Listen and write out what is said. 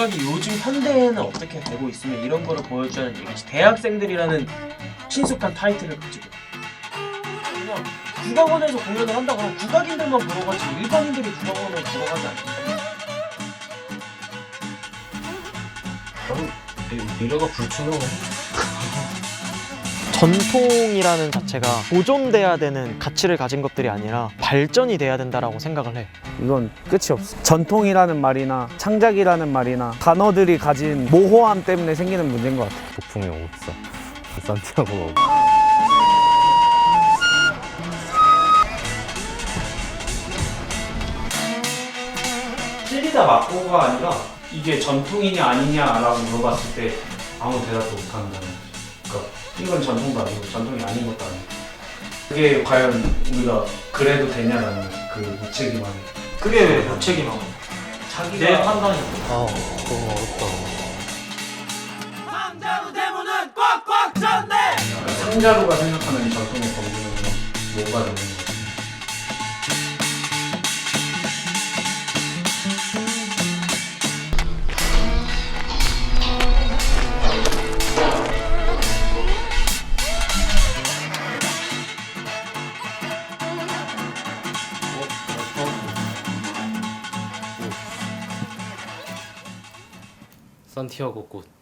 국악이 요즘 현대에는 어떻게 되고 있으면 이런 거를 보여주는 얘기지 대학생들이라는 친숙한 타이틀을 가지고. 그냥 국악원에서 공연을 한다 그러면 국악인들만 보러 가지 일반인들이 국악원을 보러 가지 않는다. 미래가 불투명해. 전통이라는 자체가 보존돼야 되는 가치를 가진 것들이 아니라 발전이 돼야 된다라고 생각을 해. 이건 끝이 없어. 전통이라는 말이나 창작이라는 말이나 단어들이 가진 모호함 때문에 생기는 문제인 것 같아. 폭풍이 없어. 산티아고 틀리다 맞고가 아니라 이게 전통이냐 아니냐라고 물어봤을 때 아무 대답도 못한다는. 그러니까 이건 전통도 아니고 전통이 아닌 것도 아니고. 그게 과연 우리가 그래도 되냐라는 그 무책임함이. 그게 왜 무책임하고 자기가 내 판단이 아, 그거 어렵다. 상자로가 생각하는 이 전통의 범주는 뭐가 되는 거지? 산티아고 꽃.